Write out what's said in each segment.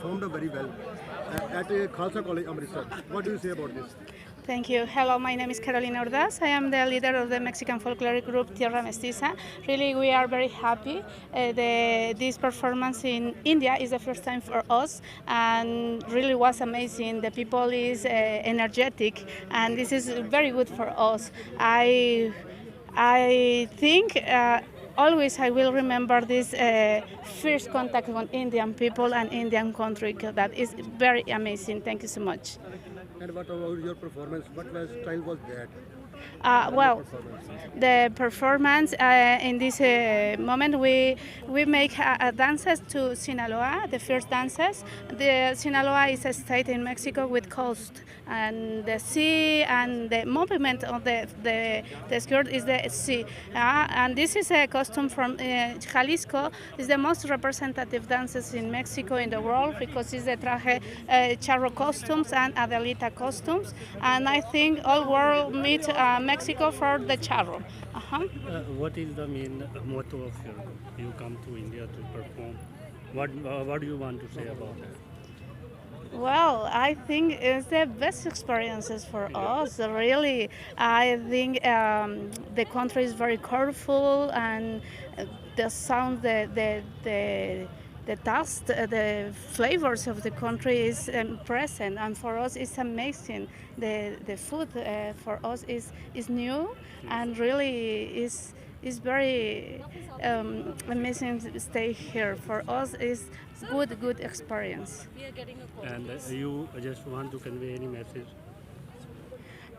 performed very well uh, at uh, Khalsa College, Amritsar. What do you say about this? Thank you. Hello, my name is Carolina Ordaz. I am the leader of the Mexican folkloric group Tierra Mestiza. Really, we are very happy. Uh, the, this performance in India is the first time for us, and really was amazing. The people is uh, energetic, and this is very good for us. I, I think. Uh, Always, I will remember this uh, first contact with Indian people and Indian country. That is very amazing. Thank you so much. And what about your performance? What was style was that? Uh, well, the performance uh, in this uh, moment we we make uh, uh, dances to Sinaloa, the first dances. The Sinaloa is a state in Mexico with coast and the sea and the movement of the the, the skirt is the sea. Uh, and this is a costume from Jalisco. It's the most representative dances in Mexico in the world because it's the traje charro costumes and Adelita costumes. And I think all world meet uh, Mexico for the charro. Uh-huh. Uh, what is the main motto of your you come to India to perform? What uh, what do you want to say about it? Well, I think it's the best experiences for us. Really, I think um, the country is very colorful and uh, the sound, the the the the taste, uh, the flavors of the country is um, present, and for us it's amazing. The the food uh, for us is is new and really is is very um, amazing to stay here. For us is good good experience. And uh, you just want to convey any message?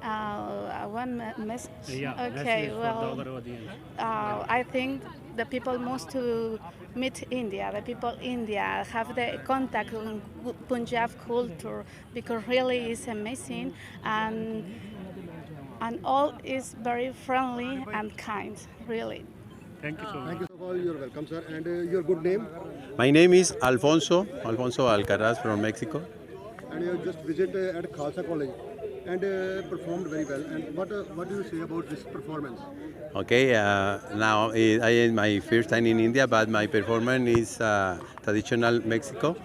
Uh, one message. Yeah, okay. message Well, for the other audience. uh, I think the people must to meet India. The people India have the contact with Punjab culture because really it's amazing and and all is very friendly and kind. Really. Thank you so much. Thank you so much. You're welcome, sir. And uh, your good name? My name is Alfonso, Alfonso Alcaraz from Mexico. And you just visit uh, at Khalsa College and uh, performed very well. And what uh, what do you say about this performance? Okay, uh, now I am my first time in India, but my performance is uh, traditional Mexico.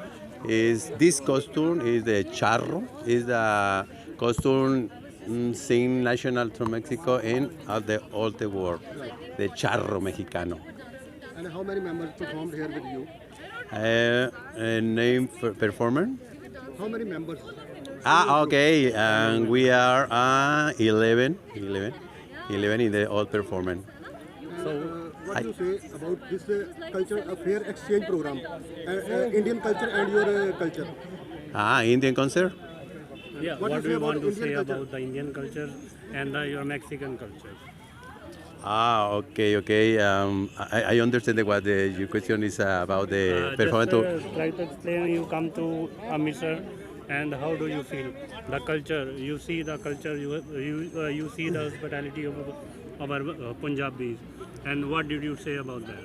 Is this costume is the charro? Is the costume mm, sing national to Mexico and of the all the world? The charro mexicano. And how many members performed here with you? Uh, uh, name per- performer? How many members? Ah, okay, and we are uh, 11, 11, 11 in the all performance. So, uh, what do you say about this uh, culture fair exchange program? Uh, uh, Indian culture and your uh, culture. Ah, Indian concert? Yeah, What what, do do you you want about to say culture? about the Indian culture and the, your Mexican culture? Ah, okay, okay. Um, I, I understand what the, your question is uh, about the Uh, performance. just, to- uh, try to explain. You come to Amritsar, and how do you feel? The culture. You see the culture. You you uh, you see the hospitality of our uh, Punjabis, and what did you say about that?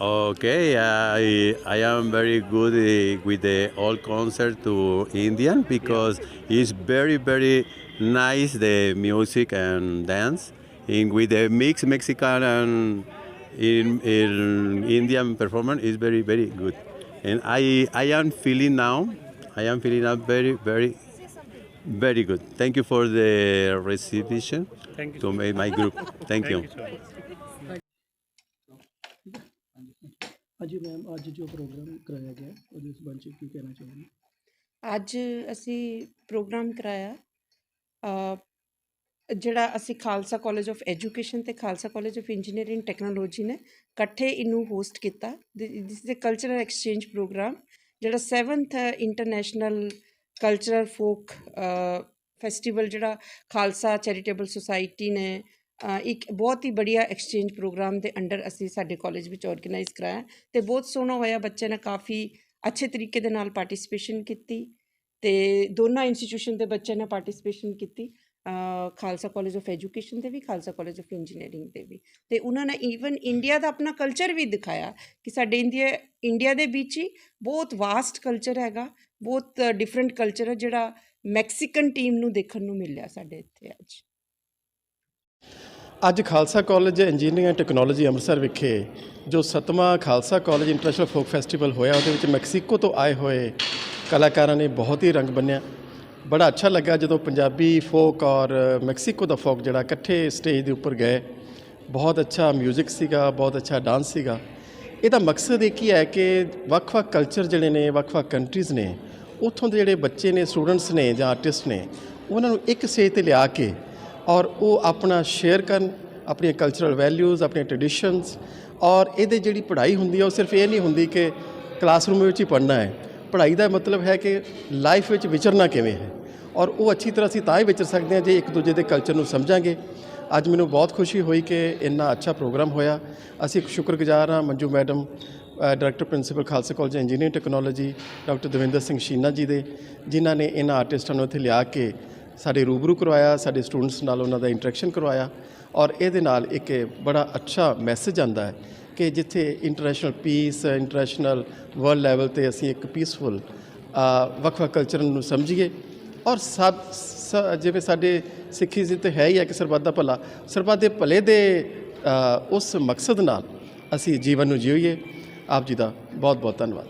Okay, I, I am very good uh, with the all concert to Indian because it's very very nice the music and dance. In with the mix Mexican and in, in Indian performance is very very good, and I I am feeling now I am feeling now very very very good. Thank you for the reception Thank you. to my, my group. Thank you. ਹਾਂਜੀ ma'am ਅੱਜ ਜੋ programme ਕਰਾਇਆ ਗਿਆ ਉਹਦੇ ਸੰਬੰਧ 'ਚ ਕੀ ਕਹਿਣਾ ਚਾਹੋਗੇ ਅੱਜ ਅਸੀਂ ਪ੍ਰੋਗਰਾਮ ਕਰਾਇਆ ਅ, ਜਿਹੜਾ ਅਸੀਂ ਖਾਲਸਾ ਕਾਲਜ ਆਫ ਐਜੂਕੇਸ਼ਨ ਤੇ Khalsa college of engineering technology ਨੇ ਇਕੱਠੇ ਇਹਨੂੰ ਹੋਸਟ ਕੀਤਾ this is a cultural exchange programme ਜਿਹੜਾ 7th international cultural folk festival ਜਿਹੜਾ ਖਾਲਸਾ ਚੈਰੀਟੇਬਲ ਸੁਸਾਇਟੀ ਨੇ ਇੱਕ ਬਹੁਤ ਹੀ ਬੜੀਆ ਐਕਸਚੇਂਜ ਪ੍ਰੋਗਰਾਮ ਦੇ ਅੰਡਰ ਅਸੀਂ ਸਾਡੇ ਕਾਲਜ ਵਿੱਚ ਆਰਗੇਨਾਈਜ਼ ਕਰਾਇਆ ਤੇ ਬਹੁਤ ਸੋਹਣਾ ਹੋਇਆ ਬੱਚੇ ਨੇ ਕਾਫੀ ਅੱਛੇ ਤਰੀਕੇ ਦੇ ਨਾਲ ਪਾਰਟਿਸਿਪੇਸ਼ਨ ਕੀਤੀ ਤੇ ਦੋਨਾਂ ਇੰਸਟੀਟਿਊਸ਼ਨ ਦੇ ਬੱਚਿਆਂ ਨੇ ਪਾਰਟਿਸਿਪੇਸ਼ਨ ਕੀਤੀ। ਖਾਲਸਾ ਕਾਲਜ ਆਫ ਐਜੂਕੇਸ਼ਨ ਦੇ ਵੀ, ਖਾਲਸਾ ਕਾਲਜ ਆਫ ਇੰਜੀਨੀਅਰਿੰਗ ਦੇ ਵੀ। ਤੇ ਉਹਨਾਂ ਨੇ ਈਵਨ ਇੰਡੀਆ ਦਾ ਆਪਣਾ ਕਲਚਰ ਵੀ ਦਿਖਾਇਆ ਕਿ ਸਾਡੇ ਇੰਡੀਆ ਇੰਡੀਆ ਦੇ ਵਿੱਚ ਹੀ ਬਹੁਤ ਵਾਸਟ ਕਲਚਰ ਹੈਗਾ, ਬਹੁਤ ਡਿਫਰੈਂਟ ਕਲਚਰ ਹੈ ਜਿਹੜਾ ਮੈਕਸੀਕਨ ਟੀਮ ਨੂੰ ਦੇਖਣ ਨੂੰ ਮਿਲਿਆ ਸਾਡੇ ਇੱਥੇ ਅੱਜ। ਅੱਜ Khalsa college engineering and technology Amritsar ਵਿਖੇ, ਜੋ ਸਤਵਾਂ Khalsa college international folk festival ਹੋਇਆ, ਉਹਦੇ ਵਿੱਚ ਮੈਕਸੀਕੋ ਤੋਂ ਆਏ ਹੋਏ ਕਲਾਕਾਰਾਂ ਨੇ ਬਹੁਤ ਹੀ ਰੰਗ ਬੰਨਿਆ। ਬੜਾ ਅੱਛਾ ਲੱਗਾ ਜਦੋਂ ਪੰਜਾਬੀ ਫੋਕ ਔਰ ਮੈਕਸੀਕੋ ਦਾ ਫੋਕ ਜਿਹੜਾ ਇਕੱਠੇ ਸਟੇਜ ਦੇ ਉੱਪਰ ਗਏ। ਬਹੁਤ ਅੱਛਾ 뮤직 ਸੀਗਾ, ਬਹੁਤ ਅੱਛਾ ਡਾਂਸ ਸੀਗਾ। ਇਹਦਾ ਮਕਸਦ ਇਹ ਕੀ ਹੈ ਕਿ ਵੱਖ-ਵੱਖ ਕਲਚਰ ਜਿਹੜੇ ਨੇ, ਵੱਖ-ਵੱਖ ਕੰਟਰੀਜ਼ ਨੇ, ਉੱਥੋਂ ਦੇ ਜਿਹੜੇ ਬੱਚੇ ਨੇ ਸਟੂਡੈਂਟਸ ਨੇ ਜਾਂ ਆਰਟਿਸਟ ਨੇ, ਉਹਨਾਂ ਨੂੰ ਇੱਕ ਸਟੇਜ ਤੇ ਲਿਆ ਕੇ ਔਰ ਉਹ ਆਪਣਾ ਸ਼ੇਅਰ ਕਰਨ, ਆਪਣੀਆਂ ਕਲਚਰਲ ਵੈਲਿਊਜ਼ ਆਪਣੀਆਂ ਟ੍ਰੈਡੀਸ਼ਨਸ ਔਰ ਇਹਦੇ ਜਿਹੜੀ ਪੜ੍ਹਾਈ ਹੁੰਦੀ ਹੈ ਉਹ ਸਿਰਫ ਇਹ ਨਹੀਂ ਹੁੰਦੀ ਕਿ ਕਲਾਸਰੂਮ ਵਿੱਚ ਹੀ ਪੜ੍ਹਨਾ ਹੈ। ਪੜ੍ਹਾਈ ਦਾ ਮਤਲਬ ਹੈ ਕਿ ਲਾਈਫ ਵਿੱਚ ਵਿਚਰਨਾ ਕਿਵੇਂ ਹੈ। ਔਰ ਉਹ ਅੱਛੀ ਤਰ੍ਹਾਂ ਅਸੀਂ ਤਾਂ ਹੀ ਵਿਚਰ ਸਕਦੇ ਹਾਂ ਜੇ ਇੱਕ ਦੂਜੇ ਦੇ ਕਲਚਰ ਨੂੰ ਸਮਝਾਂਗੇ। ਅੱਜ ਮੈਨੂੰ ਬਹੁਤ ਖੁਸ਼ੀ ਹੋਈ ਕਿ ਇੰਨਾ ਅੱਛਾ ਪ੍ਰੋਗਰਾਮ ਹੋਇਆ। ਅਸੀਂ ਸ਼ੁਕਰਗੁਜ਼ਾਰ ਹਾਂ Manju madam director principal Khalsa college engineering technology doctor Davinder Singh Sheena ji ਦੇ, ਜਿਨ੍ਹਾਂ ਨੇ ਇਹਨਾਂ ਆਰਟਿਸਟਾਂ ਨੂੰ ਇੱਥੇ ਲਿਆ ਕੇ ਸਾਡੇ ਰੂਬਰੂ ਕਰਵਾਇਆ, ਸਾਡੇ ਸਟੂਡੈਂਟਸ ਨਾਲ ਉਹਨਾਂ ਦਾ ਇੰਟਰੈਕਸ਼ਨ ਕਰਵਾਇਆ। ਔਰ ਇਹਦੇ ਨਾਲ ਇੱਕ ਬੜਾ ਅੱਛਾ ਮੈਸੇਜ ਆਂਦਾ ਹੈ ਕਿ ਜਿੱਥੇ international peace international world level ਤੇ ਅਸੀਂ ਇੱਕ ਪੀਸਫੁਲ ਵੱਖ-ਵੱਖ ਕਲਚਰ ਨੂੰ ਸਮਝੀਏ। ਔਰ ਸਭ ਸ- ਜਿਵੇਂ ਸਾਡੇ ਸਿੱਖੀ ਜਿੱਤ ਹੈ ਹੀ ਹੈ ਕਿ ਸਰਬੱਤ ਦਾ ਭਲਾ, ਸਰਬੱਤ ਦੇ ਭਲੇ ਦੇ ਉਸ ਮਕਸਦ ਨਾਲ ਅਸੀਂ ਜੀਵਨ ਨੂੰ ਜੀਈਏ ਆਪ ਜੀ ਦਾ ਬਹੁਤ ਬਹੁਤ ਧੰਨਵਾਦ।